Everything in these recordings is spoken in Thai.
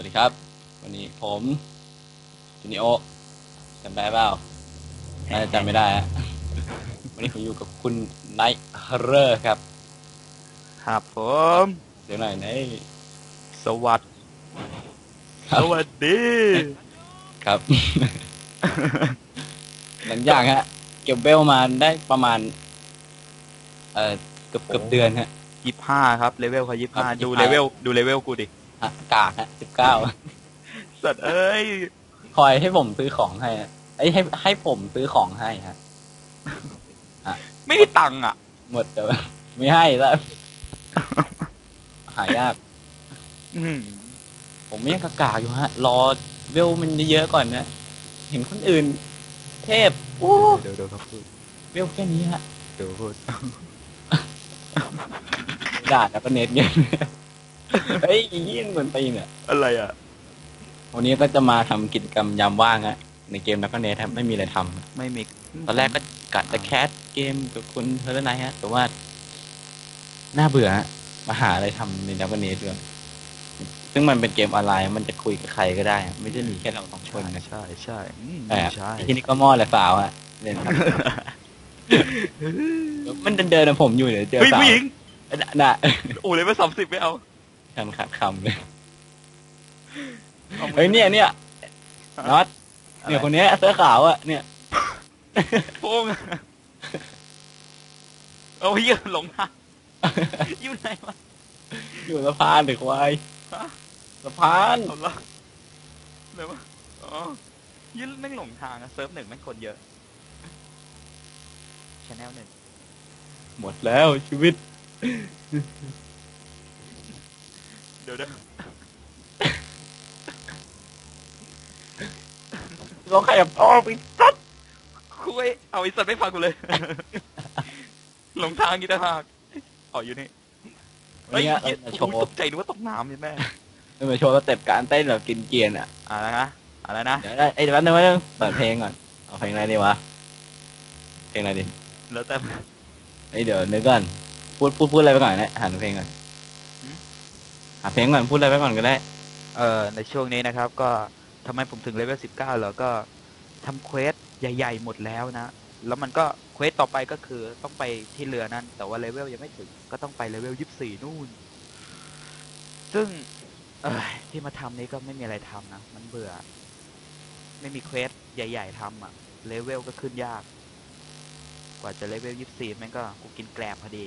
วัสดีครับ วันนี้ผมจูนิโอจำได้เปล่าน่าจะจำไม่ได้ฮะวันนี้ผมอยู่กับคุณไนท์เรอร์ครับ ครับผม เดี๋ยวหน่อยไนท์สวัสดครับสวัสดีครับ หลังจากฮะ เก็บเวลมาได้ประมาณ เอ่อเกือบเกือบเดือนฮะยี่ห้าครับเลเวลเขายี่ครัห้าบดู25เลเวลดูเลเวลกูดิฮะ กากฮะสิบเก้าสัตว์เอ้ย คอยให้ผมซื้อของให้ฮะไอ้ยให้ให้ผมซื้อของให้ฮะไม่ได้ตังค์อะ หมดแต่ว่าไม่ให้แล้วหายากอืมผมยังกากาอยู่ฮะ รอเวลมันเยอะๆก่อนนะ เห็นคนอื่น เทพโอ้เดี๋ยวเดี๋ยวครับพูดเวลแค่นี้ฮะ เดี๋ยวพูดด่าแล้วก็เน็ตเงี้ย เฮ้ยยิ่งเหมือนตีนอะอะไรอะ วันนี้ก็จะมาทำกิจกรรมยามว่างฮะในเกมแล้วก็เน็ตครับไม่มีอะไรทำไม่มีตอนแรกก็กัดจะแคสเกมกับคุณเฮอร์ไนฮะ แต่ว่า น่าเบื่อฮะมาหาอะไรทำในดับเบิลเนด้วยซึ่งมันเป็นเกมออนไลน์มันจะคุยกับใครก็ได้อะไม่ได้มีแค่เราสองคนใช่นะใช่ใช่อืมแต่ใช่ที่นี่ก็หม้อแหละสาวฮะเล่นครับ มันเดินเดินๆนะผมอยู่เดี๋ยวเจอเฮ้ยสาวผู้หญิงน่ะน่ะโอ้เลเวลสามสิบไม่เอา คำขาดคำเลยอามือเฮ้ยเนี่ยเนี่ยน็อตเนี่ยคนเนี้ยเสื้อขาวอะเนี่ยโป้งเอาเหี้ยหลงทางอยู่ไหนวะอยู่สะพานหรือควายฮะสะพานเอาละไหนวะอ๋อยืนแม่งหลงทางอะเซิร์ฟหนึ่งแม่งคนเยอะชแนลหนึ่งหมดแล้วชีวิตเดี๋ยวเดี๋ยวเราขยับต่อไปซัดคุยเอาไอีสัตว์ไม่ฟังกูเลย หลงทางกี่ต่างหากอ๋ออยู่นี่เฮ้ยเนี่ยเราเหี้ยจะโชโอ้ว์โหตกใจนึกว่าตกน้ำเนี่ยแม่เราจะโชว์สเต็ปการเต้นแบบกินเกียนอะ อะไรนะอะไรนะ เดี๋ยวได้เอ้ยเดี๋ยวแป๊บนึงแป๊บนึงเปิดเพลงก่อน เอาเพลงอะไรดีวะ เพลงอะไรดีแล้วแต่เอ้ยเดี๋ยวนึกก่อน พูดพูดพูดอะไรไปก่อนนะหาเพลงก่อนหืม หาเพลงก่อนพูดอะไรไปก่อนก็ได้ เอ่อในช่วงนี้นะครับ ก็ทำไมผมถึงเลเวลสิบเก้าแล้วก็ทำเควสใหญ่ ๆ หมดแล้วนะ แล้วมันก็เควสต่อไปก็คือต้องไปที่เรือนั้นแต่ว่าเลเวลยังไม่ถึง ก็ต้องไปเลเวลยี่สิบสี่นู่น ซึ่ง เอยที่มาทำนี้ก็ไม่มีอะไรทำนะ มันเบื่อ ไม่มีเควสใหญ่ ๆทำอะเลเวลก็ขึ้นยาก กว่าจะเลเวลยี่สิบสี่แม่งก็กูกินแกลบพอดี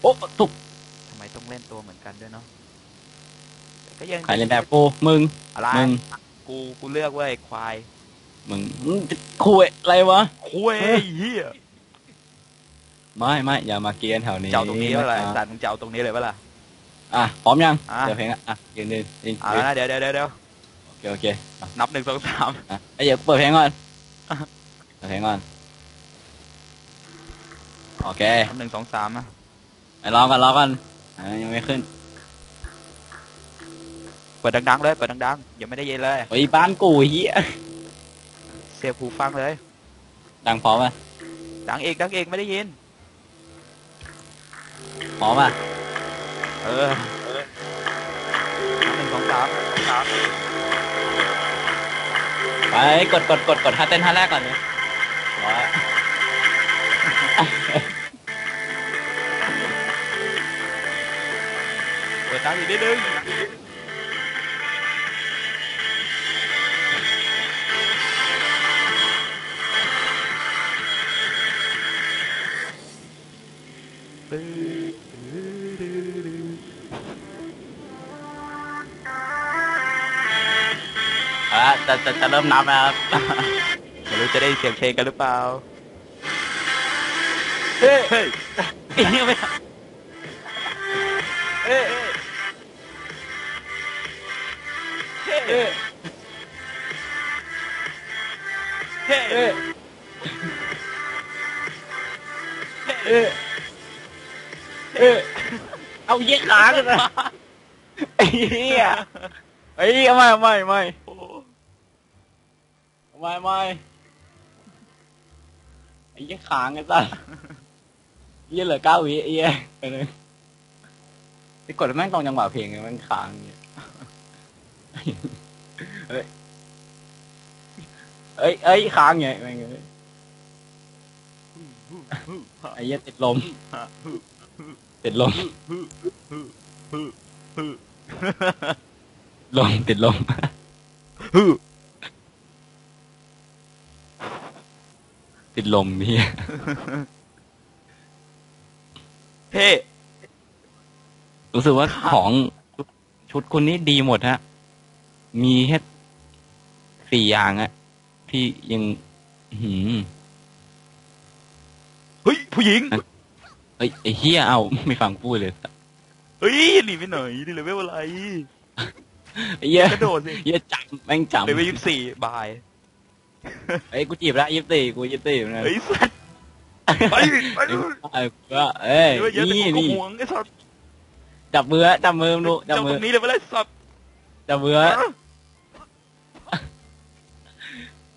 โอ้ถูกทำ ไมต้องเล่นตัวเหมือนกันด้วยเนาะแต่ก็ยังใครเล่นแบบกูมึง อะไรมึง กูกูเลือกเว้ยควายมึงมึงจะคุยอะไรวะ คุยเฮียไม่ไม่อย่ามาเกียนแถวนี้เจ้าตรงนี้เท่าไหร่ะสัตว์มึงเจ้าตรงนี้เลยปะล่ะอะพร้อมยังอะเดี๋ยวเพลงอะอะยืนหนึ่งยืนเอาแล้วนะเดี๋ยวเดี๋ยวเดี๋ยวเดี๋ยวโอเคโอเคอะนับหนึ่งสองสามอะเอ้ยเดี๋ยวเปิดเพลงก่อนอะเปิดเพลงก่อนโอเคนับหนึ่งสองสามนะไปรอกันรอกัน อะยังไม่ขึ้นเปิดดังๆเลยเปิดดังๆยังไม่ได้ยินเลยเฮ้ยบ้านกูเฮียเสียบหูฟังเลย ดังพร้อมอะดังเอกดังเอกไม่ได้ยินพร้อมอะเออนับหนึ่งสองสามสาม ไปกดกดกดกดท่าเต้นท่าแรกก่อนเลยร้อย เปิดดังอีกนิดนึงตื้อตื้อตื้อตื้ออะจะจ เริ่มนับแล้วครับไม่รู้จะได้เสียงเอเปล่าเฮ้เฮ้ยไอ้เฮ้เอาเยี่ยขากันนะไอ้เหี้ยไอ้เหี้ยไม่ไม่ไม่ไม่ไม่ไอ้เหี้ยขางไอ้สัสเหี้ยเหลือเก้าวิไอ้เหี้ยไปเลยกดแม่งตรงจังหวะเพลงไงแม่งค้างเนี่ย เฮ้ย เอ้ยเอ้ยค้างไงแม่งเอ้ยไอ้เหี้ยติดลม ติดลม ลมติดลมติดลมพี่เฮ้รู้สึกว่าของชุดคุณนี่ดีหมดฮะ มีแค่สี่อย่างอะที่ยังอื้อหืมเฮ้ย ผู้หญิงเอ้ยไอ้เฮียเอาไม่ฟังพูดเลยเฮ้ยหนีไปไหนนี่เลเวลอะไรไอ้เหี้ยกระโดดสิเหี้ยจำแม่งจำเลเวลยี่สิบสี่บายไอ้ยกูจีบละยี่สิบสี่กูยี่สิบสี่นะเฮ้ยสัตว์ไปไปเอ้ยว่าเอ้ยเยอะเยอะแต่นี่กูก็นี่ห่วงไอ้สัตว์จับมือจับมือดูจับเจ้ามืตอรงนี้เลยไปเลยสัตว์จับมือ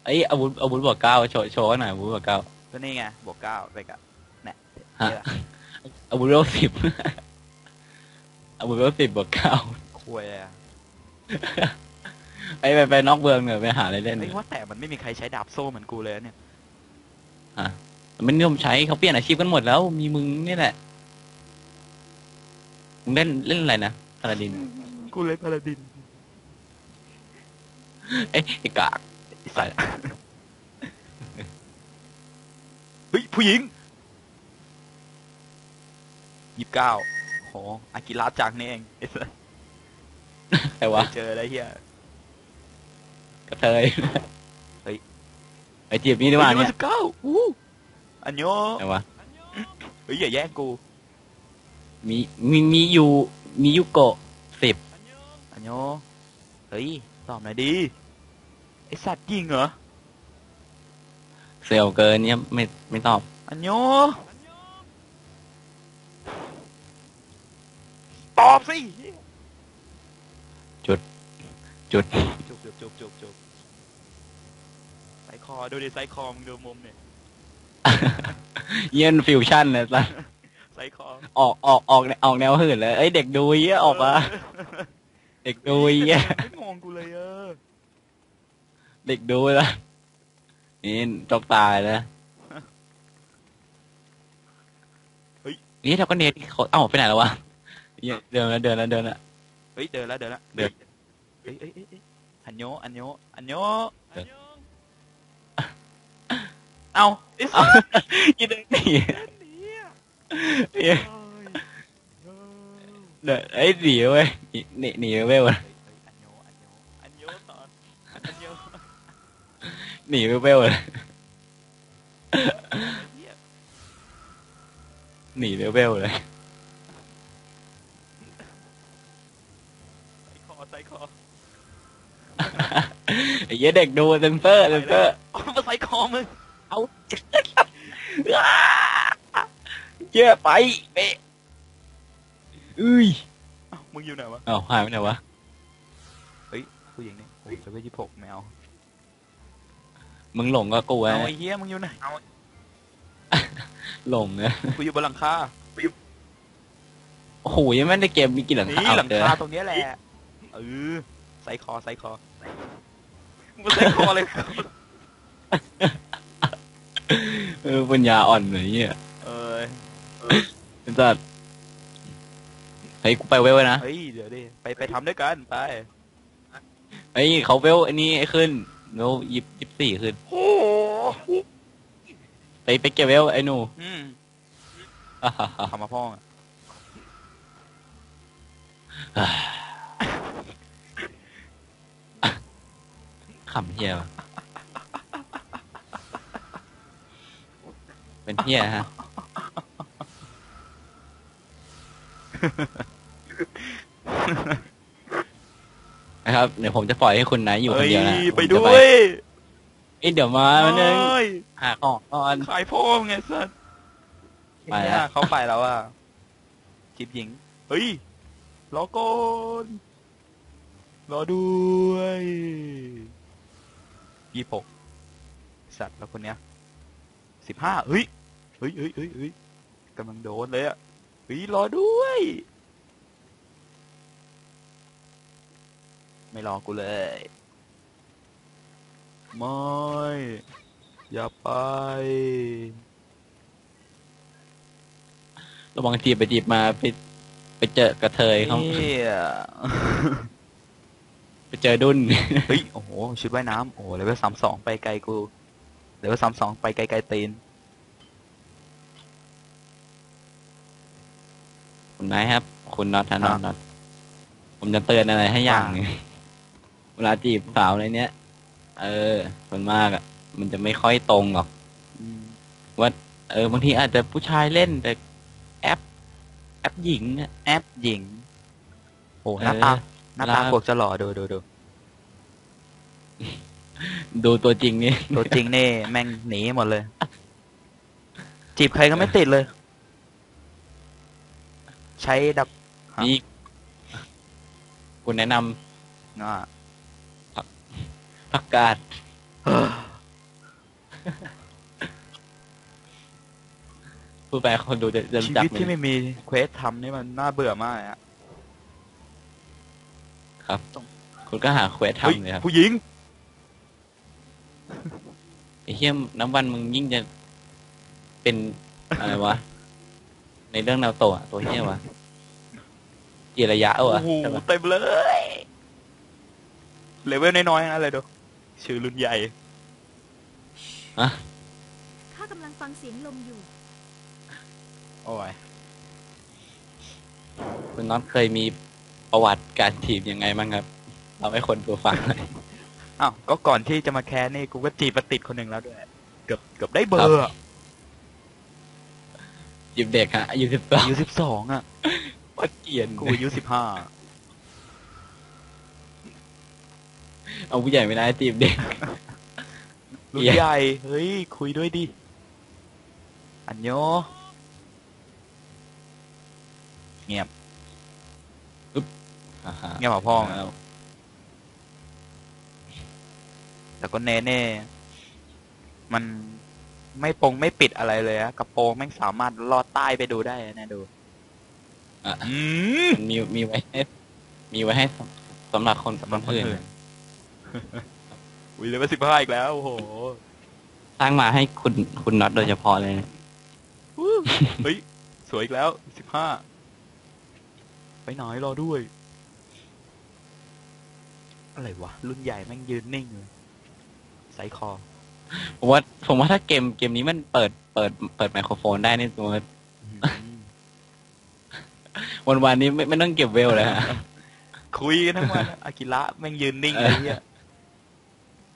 ไอ้ยอาวุธอาวุธบวกเก้าโชว์โชว์หน่อยอาวุธบวกเก้าก็นี่ไงบวกเก้าไปกับเนี่ยฮะเนี่ยอาวุธเวลสิบ อาวุธเวลสิบบวกเก้าคุยอะไปไปไปนอกเมืองหน่อยไปหาอะไรเล่นหน่ไอ้อยยว่าแต่มันไม่มีใครใช้ดาบโซ่เหมือนกูเลยเนี่ยมันนิยมใช้เขาเปลี่ยนอาชีพกันหมดแล้ว มีมึงนี่แหละมึงเล่นเล่นอะไรนะพาราดินกูเลยพาราดิน เอ้ยไอ้กาก ใส่เฮ้ย ผู้หญิงยี่สิบเก้าโหอากิระจังนี่เองไอ้สัสใครวะเจออะไรเฮียกระเทยเฮ้ยไอ้จีบนี่ดีกว่าเนี่ยสิบเก้าอู้อันโยใครวะเฮ้ยอย่าแย่งกู มีมีมีอยู่มียุโกะสิบอันโยเฮ้ยตอบหน่อยดี ไอสัตว์ยิงเหรอ เซลเกินเนี่ยไม่ไม่ตอบ อันโยตอบสิจุด จุบจุบจุบจุบจุบไซคอดูดิไซคอมึงดูมุมเนี่ยเยี่ยนฟิวชั่นเลยสัสไซคอออกออกออกออกแนวหื่นเลยเอ้ยเด็กดูเยี่ยออกมาเด็กดูเยี่ยไม่มองกูเลยเออ เด็กดูละนี่จกตายแล้วนี่เราก็เน็ตเขาเอ้าไปไหนแล้ววะเหี้ยเดินแล้วเดินแล้วเดินแล้วเฮ้ยเดินแล้วเดินแล้วเดินเฮ้ยเฮ้ยเฮ้ยเฮ้ยอันโยอันโยอันโยเดินเอาไอ้สัสยี่เดินหนีเนี่ยเหี้ยเดินไอ้ยหนีเว้ยหนีหนีหนีเว้ยเว้ยอันโย หนีเว้ยเว้ยเหี้ยหนีเว้ยเลยใส่คอใส่คอไอ้เหี้ยเด็กดูเซนเซอร์เซนเซอร์เอามาใส่คอมึงเอาเหี้ยไปเปะอุ้ยเอ้ามึงอยู่ไหนวะเอ้าหายไปไหนวะ ผู้หญิงนี่โอ้ยจะไปยี่หกแมว มึงหลงก็กูเอาไอ้ไอ้เฮียมึงอยู่ไหนเอาหลงเนี่ยกูอยู่บนหลังคาโอ้โหยังไม่ได้เกมมีกี่หลังนี่คาหลังเจอคาตรงเนี้ยแหละเออใส่คอใส่คอมึงใส่คอเลยเออปัญญาอ่อนหน่อยเนี่ยเออเป็นสัตว์เฮ้ยกูไปเวลนะเฮ้ยเดี๋ยวดิไปไปทำด้วยกันไปเฮ้ยเขาเวลไอ้นี่ขึ้น เวลยิบยิบสี่ขึ้น โอ้ไปไปเก็บเวลไอ้หนูอืมอ่าฮ่าฮ่าทำมาพ่ออะฮ่าขำเฮียวะเป็นเฮียฮะ นะครับเดี๋ยวผมจะปล่อยให้คุณนะอยู่คนเดียวนะฮ้ไปผมด้จะวยเอ้ยเดี๋ยวมาวันนึงเฮ้ยหาของก่อนขายพ่อมึงไงสัสไปแล้วเนี่ยเขาไปแล้วอะจีบหญิง เฮ้ยรอก่อนรอด้วยยี่หกสัตว์แล้วคนเนี้ยสิบห้าเฮ้ยเฮ้ยเฮ้ยเฮ้ยเฮ้ยกำลังโดนเลยอะเฮ้ยรอด้วย ไม่รอกูเลย ไม่ อย่าไประวังจีบไปจีบมาไปไปเจอกระเทยเขาเหี้ยไปเจอดุนเฮ้ย โอ้โห ชุดว่ายน้ำโอ้โหเลเวลสามสองไปไกลกูเลเวลสามสองไปไกลไกลตีนคุณนายครับ คุณน็อตฮะน็อตครับน็อตผมจะเตือนอะไรให้อย่างหนึง เวลาจีบสาวในเนี้ย เออส่วนมากอะ มันจะไม่ค่อยตรงหรอกอืมเออบางทีอาจจะผู้ชายเล่นแต่แอป แอปหญิงอะแอปหญิง โอ้เออหน้าตาหน้าตาเวลาพวกจะหล่อดูดูดูดูตัวจริงนี่ตัวจริงนี่ แม่งหนีหมดเลย จีบใครก็ไม่ติดเลย ใช้ดับฮะนี่คุณแนะน อ่าำผักกาดผู้แปลคนดูจะจะชีจับวิตไหมที่ไม่มีเควสทำนี่มันน่าเบื่อมากเลยอะครับ คุณก็หาเควสเฮ้ยทำเลยครับผู้หญิง ไอ้เหี้ยน้ำวันมึงยิ่งจะเป็น อะไรวะ ในเรื่องนาโตะตัวเหี้ยวะจีระยะโอ้วะโหใช่ปะเต็มเลยเลเวลน้อยๆนะเลยดู ชื่อรุ่นใหญ่ข้ากำลังฟังเสียงลมอยู่ โอ้ยคุณน็อตเคยมีประวัติการจีบยังไงบ้างครับ เราให้คนดูฟังหน่อยอ้าว ก็ก่อนที่จะมาแคสนี่กูก็จีบมาติดคนหนึ่งแล้วด้วย เกือบเกือบได้เบอร์อะจีบเด็กฮะอายุสิบสองอายุสิบสองอะวัดเกลียนกูอายุสิบห้า เอาผู้ใหญ่ไม่ได้จีบเด็กรุ่นเหี้ยใหญ่ เฮ้ย คุยด้วยดิ อันโยเงียบอ่าฮะเงียบกว่าพ่อไงแล้วแต่ก็เน่เน่ๆมันไม่ปงไม่ปิดอะไรเลยอะกระโปรงแม่งสามารถลอดใต้ไปดูได้นะดูอะอืมมันมีมีไว้ให้มีไว้ให้สำสำหรับคนสำหรับคนอื่นอื่น วิเลเวลสิบห้าอีกแล้ว โอ้โหสร้างมาให้คุณคุณน็อตโดยเฉพาะเลยนะเฮ้ย สวยอีกแล้วสิบห้าไปไหนรอด้วย อะไรวะ รุ่นใหญ่แม่งยืนนิ่งเลยใส่คอ ผมว่าผมว่าถ้าเกมเกมนี้มันเปิดเปิดเปิดไมโครโฟนได้นี่ตัววันวันๆนี้ไม่ไม่ต้องเก็บเวลเลยฮะ คุยกันทั้งวันอากิระแม่งยืนนิ่งเลยเนี่ย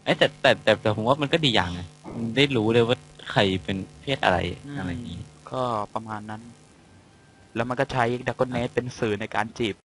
เอ้ยแต่แต่แต่แต่ผมว่ามันก็ดีอย่างนะมันได้รู้เลยว่าใครเป็นเพศอะไรอะไรอย่างนี้ ก็ประมาณนั้น แล้วมันก็ใช้ดักกอนเนสเป็นสื่อในการจีบ